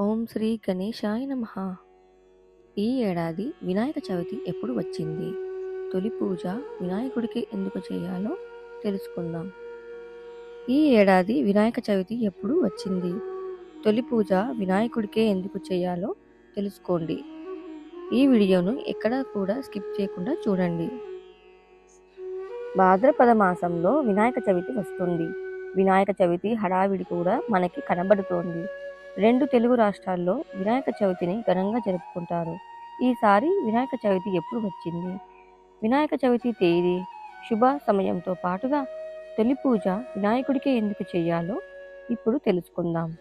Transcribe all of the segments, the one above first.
ఓం శ్రీ గణేశాయ నమ. ఈ ఏడాది వినాయక చవితి ఎప్పుడు వచ్చింది? తొలి పూజ వినాయకుడికి ఎందుకు చేయాలో తెలుసుకుందాం. ఈ ఏడాది వినాయక చవితి ఎప్పుడు వచ్చింది? తొలి పూజ వినాయకుడికే ఎందుకు చేయాలో తెలుసుకోండి. ఈ వీడియోను ఎక్కడా కూడా స్కిప్ చేయకుండా చూడండి. భాద్రపద మాసంలో వినాయక చవితి వస్తుంది. వినాయక చవితి హడావిడి కూడా మనకి కనబడుతోంది. రెండు తెలుగు రాష్ట్రాల్లో వినాయక చవితిని ఘనంగా జరుపుకుంటారు. ఈసారి వినాయక చవితి ఎప్పుడు వచ్చింది? వినాయక చవితి తేదీ శుభ సమయంతో పాటుగా తొలి పూజ వినాయకుడికే ఎందుకు చేయాలో ఇప్పుడు తెలుసుకుందాం.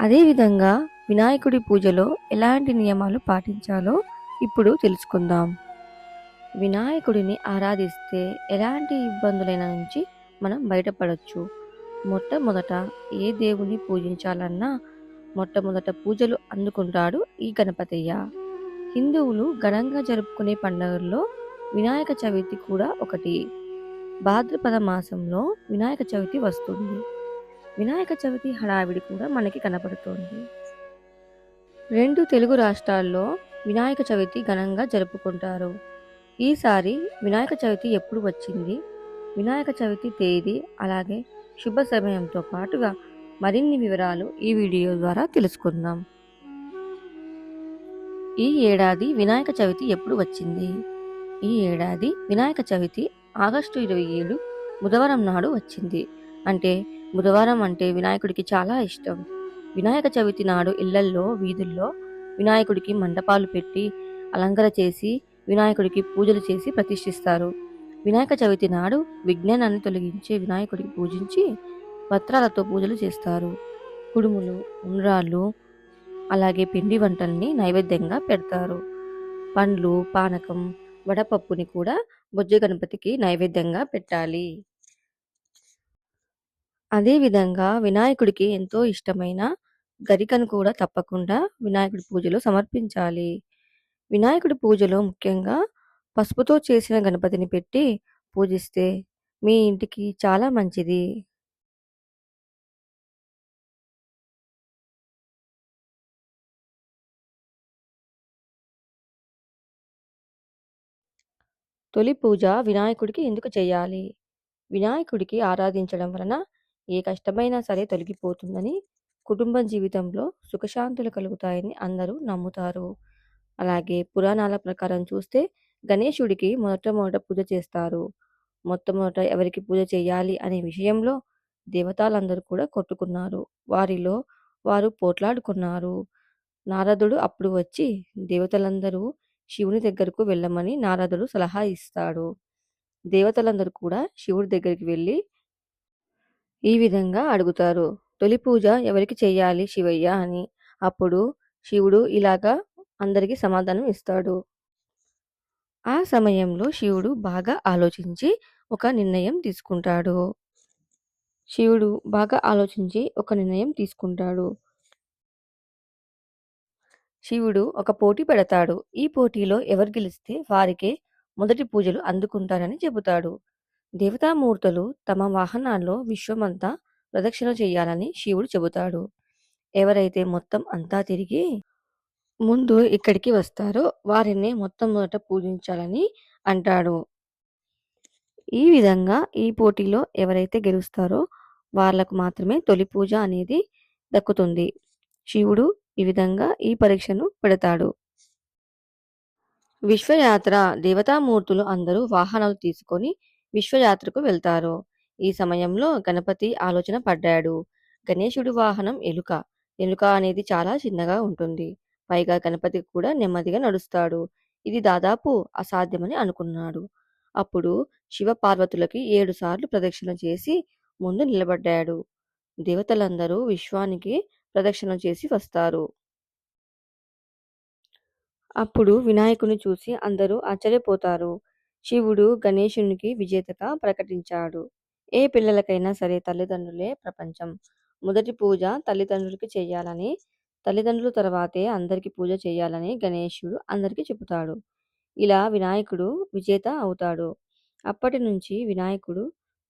అదేవిధంగా వినాయకుడి పూజలో ఎలాంటి నియమాలు పాటించాలో ఇప్పుడు తెలుసుకుందాం. వినాయకుడిని ఆరాధిస్తే ఎలాంటి ఇబ్బందులైన నుంచి మనం బయటపడవచ్చు మొట్టమొదట ఏ దేవుని పూజించాలన్నా మొట్టమొదట పూజలు అందుకుంటాడు ఈ గణపతయ్య. హిందువులు ఘనంగా జరుపుకునే పండుగల్లో వినాయక చవితి కూడా ఒకటి. భాద్రపద మాసంలో వినాయక చవితి వస్తుంది. వినాయక చవితి హడావిడి కూడా మనకి కనపడుతోంది. రెండు తెలుగు రాష్ట్రాల్లో వినాయక చవితి ఘనంగా జరుపుకుంటారు. ఈసారి వినాయక చవితి ఎప్పుడు వచ్చింది? వినాయక చవితి తేదీ అలాగే శుభ సమయంతో పాటుగా మరిన్ని వివరాలు ఈ వీడియో ద్వారా తెలుసుకుందాం. ఈ ఏడాది వినాయక చవితి ఎప్పుడు వచ్చింది? ఈ ఏడాది వినాయక చవితి ఆగస్టు ఇరవై ఏడు బుధవారం నాడు వచ్చింది. అంటే బుధవారం అంటే వినాయకుడికి చాలా ఇష్టం. వినాయక చవితి నాడు ఇళ్ళల్లో వీధుల్లో వినాయకుడికి మండపాలు పెట్టి అలంకర చేసి వినాయకుడికి పూజలు చేసి ప్రతిష్ఠిస్తారు. వినాయక చవితి నాడు విజ్ఞానాన్ని తొలగించే వినాయకుడికి పూజించి పత్రాలతో పూజలు చేస్తారు. కుడుములు ఉండ్రాళ్ళు అలాగే పిండి వంటల్ని నైవేద్యంగా పెడతారు. పండ్లు పానకం వడపప్పుని కూడా బొజ్జ గణపతికి నైవేద్యంగా పెట్టాలి. అదేవిధంగా వినాయకుడికి ఎంతో ఇష్టమైన గరికను కూడా తప్పకుండా వినాయకుడి పూజలో సమర్పించాలి. వినాయకుడి పూజలో ముఖ్యంగా పసుపుతో చేసిన గణపతిని పెట్టి పూజిస్తే మీ ఇంటికి చాలా మంచిది. తొలి పూజ వినాయకుడికి ఎందుకు చేయాలి? వినాయకుడికి ఆరాధించడం వలన ఏ కష్టమైనా సరే తొలగిపోతుందని కుటుంబ జీవితంలో సుఖశాంతులు కలుగుతాయని అందరూ నమ్ముతారు. అలాగే పురాణాల ప్రకారం చూస్తే గణేశుడికి మొట్టమొదట పూజ చేస్తారు. మొట్టమొదట ఎవరికి పూజ చేయాలి అనే విషయంలో దేవతలందరూ కూడా కొట్టుకున్నారు. వారిలో వారు పోట్లాడుకున్నారు. నారదుడు అప్పుడు వచ్చి దేవతలందరూ శివుని దగ్గరకు వెళ్ళమని నారదుడు సలహా ఇస్తాడు. దేవతలందరూ కూడా శివుడి దగ్గరికి వెళ్ళి ఈ విధంగా అడుగుతారు. తొలి పూజ ఎవరికి చేయాలి శివయ్య? అని. అప్పుడు శివుడు ఇలాగా అందరికీ సమాధానం ఇస్తాడు. ఆ సమయంలో శివుడు బాగా ఆలోచించి ఒక నిర్ణయం తీసుకుంటాడు. శివుడు బాగా ఆలోచించి ఒక నిర్ణయం తీసుకుంటాడు. శివుడు ఒక పోటీ పెడతాడు. ఈ పోటీలో ఎవరు గెలిస్తే వారికే మొదటి పూజలు అందుకుంటారని చెబుతాడు. దేవతామూర్తులు తమ వాహనాల్లో విశ్వమంతా ప్రదక్షిణ చేయాలని శివుడు చెబుతాడు. ఎవరైతే మొత్తం అంతా తిరిగి ముందు ఇక్కడికి వస్తారో. వారిని మొత్తం మొదట పూజించాలని అంటాడు. ఈ విధంగా ఈ పోటీలో ఎవరైతే గెలుస్తారో వాళ్ళకు మాత్రమే తొలి పూజ అనేది దక్కుతుంది. శివుడు ఈ విధంగా ఈ పరీక్షను పెడతాడు. విశ్వయాత్ర దేవతామూర్తులు అందరూ వాహనాలు తీసుకొని విశ్వయాత్రకు వెళ్తారు. ఈ సమయంలో గణపతి ఆలోచన పడ్డాడు. గణేశుడి వాహనం ఎలుక. ఎలుక అనేది చాలా చిన్నగా ఉంటుంది. పైగా గణపతి కూడా నెమ్మదిగా నడుస్తాడు. ఇది దాదాపు అసాధ్యమని అనుకున్నాడు. అప్పుడు శివ పార్వతులకి ఏడు సార్లు ప్రదక్షిణ చేసి ముందు నిలబడ్డాడు. దేవతలందరూ విశ్వానికి ప్రదక్షిణ చేసి వస్తారు. అప్పుడు వినాయకుని చూసి అందరూ ఆశ్చర్యపోతారు. శివుడు గణేశునికి విజేతగా ప్రకటించాడు. ఏ పిల్లలకైనా సరే తల్లిదండ్రులే ప్రపంచం. మొదటి పూజ తల్లిదండ్రులకి చేయాలని తల్లిదండ్రుల తర్వాతే అందరికీ పూజ చేయాలని గణేశుడు అందరికీ చెబుతాడు ఇలా వినాయకుడు విజేత అవుతాడు అప్పటి నుంచి వినాయకుడు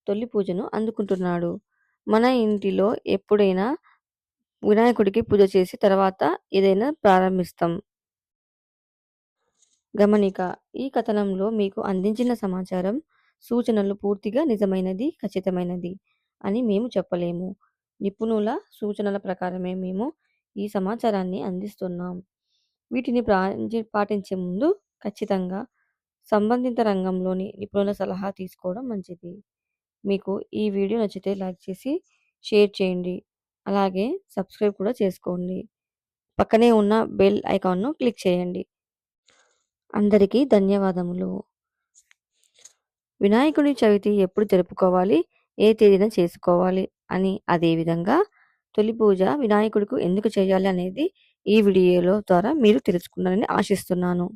తొలి పూజను అందుకుంటున్నాడు మన ఇంటిలో ఎప్పుడైనా వినాయకుడికి పూజ చేసి తర్వాత ఏదైనా ప్రారంభిస్తాం. గమనిక ఈ కథనంలో మీకు అందించిన సమాచారం, సూచనలు పూర్తిగా నిజమైనది, ఖచ్చితమైనది అని మేము చెప్పలేము. నిపుణుల సూచనల ప్రకారమే మేము ఈ సమాచారాన్ని అందిస్తున్నాం. వీటిని పాటించే ముందు ఖచ్చితంగా సంబంధిత రంగంలోని నిపుణుల సలహా తీసుకోవడం మంచిది. మీకు ఈ వీడియో నచ్చితే లైక్ చేసి, షేర్ చేయండి. అలాగే సబ్స్క్రైబ్ కూడా చేసుకోండి. పక్కనే ఉన్న బెల్ ఐకాన్‌ను క్లిక్ చేయండి. అందరికీ ధన్యవాదములు. వినాయకుడి చవితి ఎప్పుడు జరుపుకోవాలి? ఏ తేదీన చేసుకోవాలి? అని అదేవిధంగా తొలి పూజ వినాయకుడికి ఎందుకు చేయాలి అనేది ఈ వీడియోలో ద్వారా మీరు తెలుసుకున్నారని ఆశిస్తున్నాను.